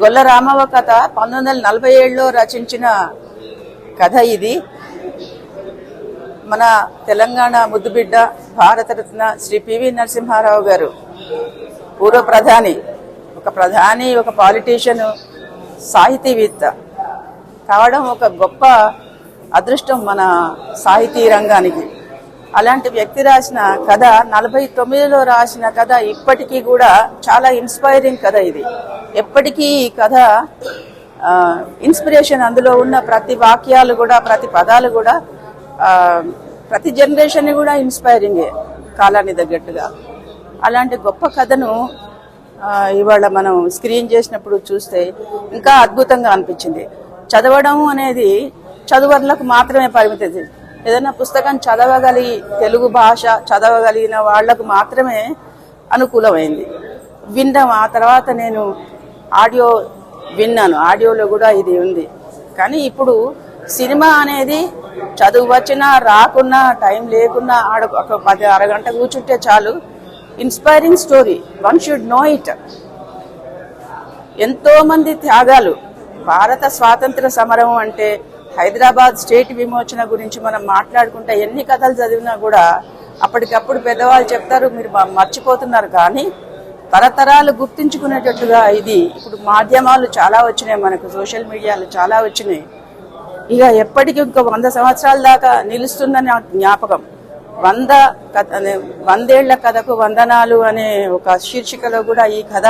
గొల్ల రామవ కథ పంతొమ్మిది వందల నలభై ఏడులో రచించిన కథ ఇది. మన తెలంగాణ ముద్దుబిడ్డ భారతరత్న శ్రీ పివి నరసింహారావు గారు పూర్వ ప్రధాని ఒక ప్రధాని ఒక పాలిటీషియన్ సాహితీవేత్త. కావడం ఒక గొప్ప అదృష్టం మన సాహితీ రంగానికి. అలాంటి వ్యక్తి రాసిన కథ నలభై తొమ్మిదిలో రాసిన కథ ఇప్పటికీ కూడా చాలా ఇన్స్పైరింగ్ కథ ఇది. ఎప్పటికీ ఈ కథ ఇన్స్పిరేషన్ అందులో ఉన్న ప్రతి వాక్యాలు కూడా ప్రతి పదాలు కూడా ప్రతి జనరేషన్ కూడా ఇన్స్పైరింగే కాలాన్ని తగ్గట్టుగా. అలాంటి గొప్ప కథను ఇవాళ మనం స్క్రీన్ చేసినప్పుడు చూస్తే ఇంకా అద్భుతంగా అనిపించింది. చదవడం అనేది చదువర్లకు మాత్రమే పరిమితి ఏదైనా పుస్తకం చదవగలిగి తెలుగు భాష చదవగలిగిన వాళ్ళకు మాత్రమే అనుకూలమైంది. వినడం ఆ తర్వాత నేను ఆడియో విన్నాను. ఆడియోలో కూడా ఇది ఉంది. కానీ ఇప్పుడు సినిమా అనేది చదువు వచ్చినా రాకున్నా టైం లేకున్నా ఆడ ఒక పది అరగంట కూర్చుంటే చాలు. Inspiring story. One should know it. ఎంతోమంది త్యాగాలు. భారత స్వాతంత్ర సమరం అంటే హైదరాబాద్ స్టేట్ విమోచన గురించి మనం మాట్లాడుకుంటే ఎన్ని కథలు చదివినా కూడా అప్పటికప్పుడు పెద్దవాళ్ళు చెప్తారు మీరు మ- మర్చిపోతున్నారు. కానీ తరతరాలు గుర్తించుకునేటట్టుగా ఇది ఇప్పుడు మాధ్యమాలు చాలా వచ్చినాయి మనకు సోషల్ మీడియాలు చాలా వచ్చినాయి. ఇక ఎప్పటికీ ఇంకో వంద సంవత్సరాల దాకా నిలుస్తుందని జ్ఞాపకం. వంద కథ అనే వందేళ్ళ కథకు వందనాలు అనే ఒక శీర్షికలో కూడా ఈ కథ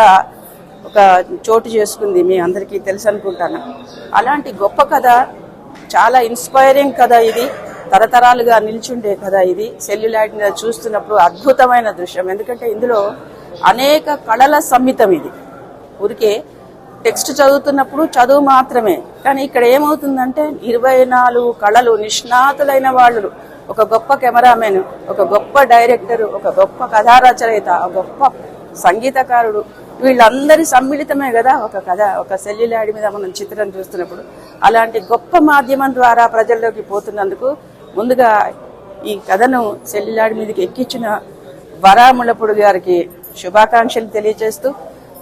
ఒక చోటు చేసుకుంది మీ అందరికీ తెలుసు అనుకుంటాను. అలాంటి గొప్ప కథ చాలా ఇన్స్పైరింగ్ కథ ఇది. తరతరాలుగా నిల్చుండే కథ ఇది. సెల్యులాయిడ్ మీద చూస్తున్నప్పుడు అద్భుతమైన దృశ్యం. ఎందుకంటే ఇందులో అనేక కళల సమ్మితం ఇది. ఊరికే టెక్స్ట్ చదువుతున్నప్పుడు చదువు మాత్రమే. కానీ ఇక్కడ ఏమవుతుందంటే ఇరవై నాలుగు కళలు నిష్ణాతులైన వాళ్ళు. ఒక గొప్ప కెమెరామెన్ ఒక గొప్ప డైరెక్టర్ ఒక గొప్ప కథారచయిత ఒక గొప్ప సంగీతకారుడు వీళ్ళందరి సమ్మిళితమే కదా ఒక కథ. ఒక సెల్యులాడి మీద మనం చిత్రం చూస్తున్నప్పుడు అలాంటి గొప్ప మాధ్యమం ద్వారా ప్రజల్లోకి పోతున్నందుకు ముందుగా ఈ కథను సెల్యులాడి మీదకి ఎక్కించిన వరాములపుడు గారికి శుభాకాంక్షలు తెలియజేస్తూ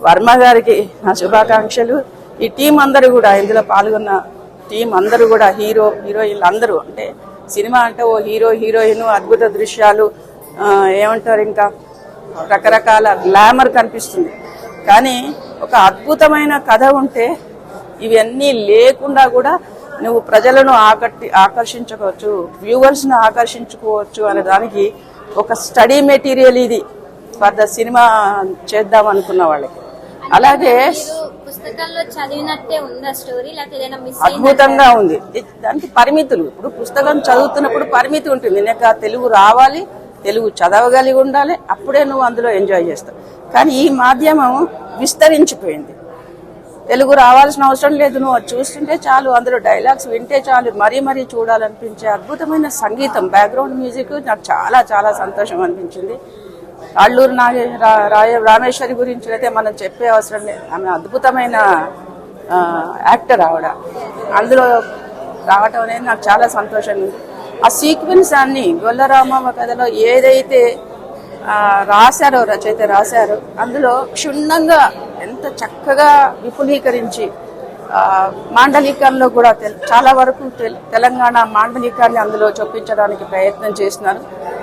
వర్మ గారికి నా శుభాకాంక్షలు. ఈ టీం అందరూ కూడా ఇందులో పాల్గొన్న టీం అందరూ కూడా హీరో హీరోయిన్లు అందరూ అంటే సినిమా అంటే ఓ హీరో హీరోయిన్ అద్భుత దృశ్యాలు ఏమంటారు ఇంకా? రకరకాల గ్లామర్ కనిపిస్తుంది. కానీ ఒక అద్భుతమైన కథ ఉంటే ఇవన్నీ లేకుండా కూడా నువ్వు ప్రజలను ఆకట్టి ఆకర్షించుకోవచ్చు వ్యూవర్స్ను ఆకర్షించుకోవచ్చు అనే దానికి ఒక స్టడీ మెటీరియల్ ఇది. ఫర్ ద సినిమా చేద్దాం అనుకున్న వాళ్ళకి. అలాగే పుస్తకంలో చదివినట్టే ఉందా స్టోరీ? అద్భుతంగా ఉంది. దానికి పరిమితులు. ఇప్పుడు పుస్తకం చదువుతున్నప్పుడు పరిమితి ఉంటుంది. నీకు ఆ తెలుగు రావాలి తెలుగు చదవగలిగి ఉండాలి అప్పుడే నువ్వు అందులో ఎంజాయ్ చేస్తావు. కానీ ఈ మాధ్యమం విస్తరించిపోయింది. తెలుగు రావాల్సిన అవసరం లేదు నువ్వు అది చూస్తుంటే చాలు అందులో డైలాగ్స్ వింటే చాలు మరీ మరీ చూడాలనిపించే అద్భుతమైన సంగీతం బ్యాక్గ్రౌండ్ మ్యూజిక్ నాకు చాలా చాలా సంతోషం అనిపించింది. అల్లూరు నాగే రా- రాయ రామేశ్వరి గురించి అయితే మనం చెప్పే అవసరం లేదు. ఆమె అద్భుతమైన యాక్టర్ ఆవిడ. అందులో రావటం అనేది నాకు చాలా సంతోషంగా ఉంది. ఆ సీక్వెన్స్ అన్ని గొల్లరామమ్మ కథలో ఏదైతే రాశారో రచయిత రాశారో అందులో క్షుణ్ణంగా ఎంత చక్కగా విపులీకరించి మాండలికంలో కూడా తెల్- చాలా వరకు తెల్- తెలంగాణ మాండలికాన్ని అందులో చొప్పించడానికి ప్రయత్నం చేస్తున్నారు.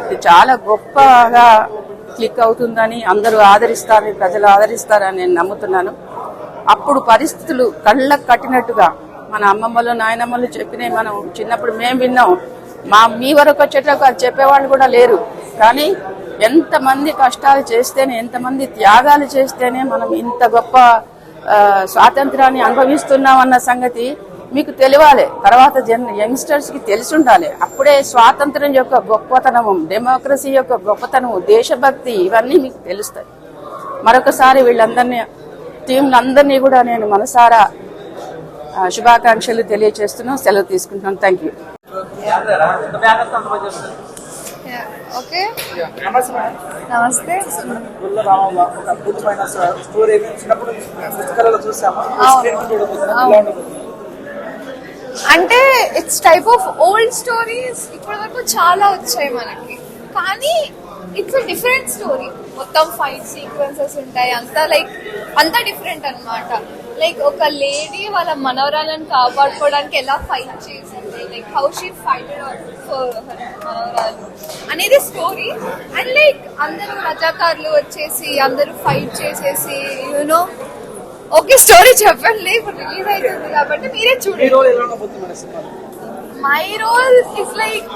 ఇది చాలా గొప్పగా క్లిక్ అవుతుందని అందరూ ఆదరిస్తారని ప్రజలు ఆదరిస్తారని నేను నమ్ముతున్నాను. అప్పుడు పరిస్థితులు కళ్ళకు కట్టినట్టుగా మన అమ్మమ్మలు నాయనమ్మలు చెప్పినవి మనం చిన్నప్పుడు మేము విన్నాం. మా మీ వరకు వచ్చేటప్పుడు అది చెప్పేవాళ్ళు కూడా లేరు. కానీ ఎంతమంది కష్టాలు చేస్తేనే ఎంతమంది త్యాగాలు చేస్తేనే మనం ఇంత గొప్ప స్వాతంత్రాన్ని అనుభవిస్తున్నాం అన్న సంగతి మీకు తెలియాలి. తర్వాత జన్ యంగ్స్టర్స్కి తెలిసి ఉండాలి అప్పుడే స్వాతంత్రం యొక్క గొప్పతనము డెమోక్రసీ యొక్క గొప్పతనము దేశభక్తి ఇవన్నీ మీకు తెలుస్తాయి. మరొకసారి వీళ్ళందరినీ టీంలందరినీ కూడా నేను మనసారా శుభాకాంక్షలు తెలియజేస్తున్నాను సెలవు తీసుకుంటున్నాను. థ్యాంక్ యూ ఓకే నమస్తే అంటే it's type of old stories ఇప్పటి వరకు చాలా వచ్చాయి మనకి. కానీ ఇట్స్ డిఫరెంట్ స్టోరీ మొత్తం ఫైట్ సీక్వెన్సెస్ ఉంటాయి అంతా లైక్ అంతా డిఫరెంట్ అన్నమాట. లైక్ ఒక లేడీ వాళ్ళ మనవరాలను కాపాడుకోవడానికి ఎలా ఫైట్ చేసింది? లైక్ హౌ షీ ఫైట్ మనవరాలు అనేది స్టోరీ అండ్ లైక్ అందరూ రజాకారులు వచ్చేసి అందరూ ఫైట్ చేసేసి యూనో ఓకే స్టోరీ చెప్పండి ఇప్పుడు రిలీజ్ అవుతుంది కాబట్టి మీరే చూడండి. మై రోల్ ఇస్ లైక్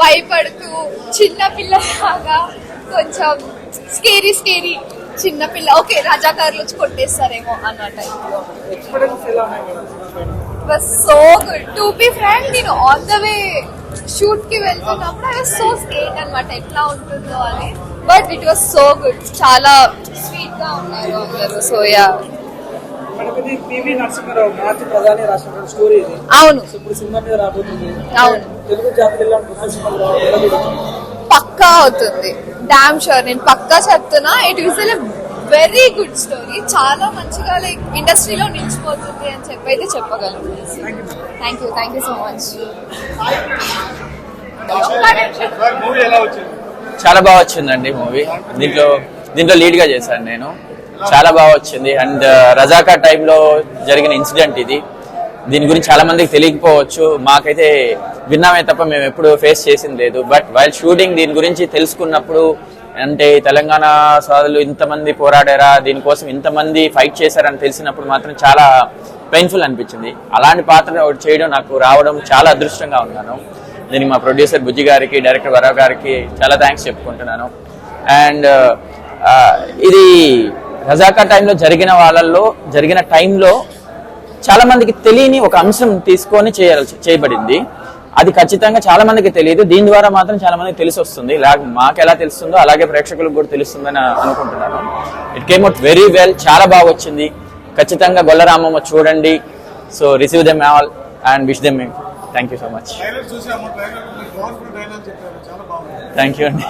భయపడుతూ చిన్న పిల్లలాగా కొంచెం స్కేరీ స్కేరీ చిన్న పిల్ల ఓకే రజాకారులు వచ్చి కొట్టేస్తారేమో అన్న టైప్లో. ఎక్స్పీరియన్స్ ఎలా ఉన్నాయి మేడం సినిమా పైన was so good to be frank నేను ఆన్ ద వే షూట్కి వెళ్తున్నప్పుడు ఐ సో స్కేట్ అనమాట ఎట్లా ఉంటుందో అని. But it was so good చాలా స్వీట్గా ఉన్నారు అందరూ సో యా అవును. అవును. పక్కా అవుతుంది. డామ్ షూర్ నేను పక్కా చెప్తున్నా it is very good story చాలా మంచిగా లైక్ ఇండస్ట్రీలో నిలిచిపోతుంది అని చెప్పి అయితే చెప్పగలను. Thank you thank you so much చాలా బాగా వచ్చిందండి మూవీ. దీంట్లో దీంట్లో లీడ్గా చేశాను నేను. చాలా బాగా వచ్చింది. అండ్ uh, రజాకా టైంలో జరిగిన ఇన్సిడెంట్ ఇది. దీని గురించి చాలా మందికి తెలియకపోవచ్చు. మాకైతే విన్నామే తప్ప మేము ఎప్పుడు ఫేస్ చేసింది లేదు. బట్ వైల్ షూటింగ్ దీని గురించి తెలుసుకున్నప్పుడు అంటే తెలంగాణ సోదరులు ఇంతమంది పోరాడారా దీనికోసం ఇంతమంది ఫైట్ చేశారని తెలిసినప్పుడు మాత్రం చాలా పెయిన్ఫుల్ అనిపించింది. అలాంటి పాత్ర ఒకటి చేయడం నాకు రావడం చాలా అదృష్టంగా ఉన్నాను. దీనికి మా ప్రొడ్యూసర్ బుజ్జి గారికి డైరెక్టర్ వరావ్ గారికి చాలా థ్యాంక్స్ చెప్పుకుంటున్నాను. అండ్ uh, ఇది రజాకా టైంలో జరిగిన వాళ్ళల్లో జరిగిన టైంలో చాలా మందికి తెలియని ఒక అంశం తీసుకొని చేయాల్సి చేయబడింది. అది ఖచ్చితంగా చాలా మందికి తెలియదు. దీని ద్వారా మాత్రం చాలా మందికి తెలిసి వస్తుంది. మాకు ఎలా తెలుస్తుందో అలాగే ప్రేక్షకులకు కూడా తెలుస్తుందని అనుకుంటున్నాను. It came out very well చాలా బాగా వచ్చింది. ఖచ్చితంగా గొల్లరామమ్మ చూడండి. So receive them all and. Wish them thank you so much thank you అండి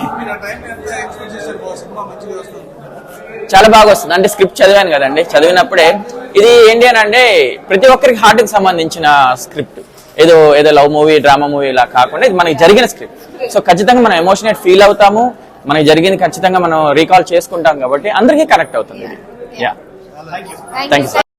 చాలా బాగా వస్తుంది. అంటే స్క్రిప్ట్ చదివాను కదండి. చదివినప్పుడే ఇది ఏంటి అని అంటే ప్రతి ఒక్కరికి హార్ట్కి సంబంధించిన స్క్రిప్ట్ ఏదో ఏదో లవ్ మూవీ డ్రామా మూవీ ఇలా కాకుండా ఇది మనకి జరిగిన స్క్రిప్ట్ సో ఖచ్చితంగా మనం ఎమోషనేట్ ఫీల్ అవుతాము. మనకి జరిగింది ఖచ్చితంగా మనం రీకాల్ చేసుకుంటాం కాబట్టి అందరికీ కనెక్ట్ అవుతుంది ఇది. Yeah thank you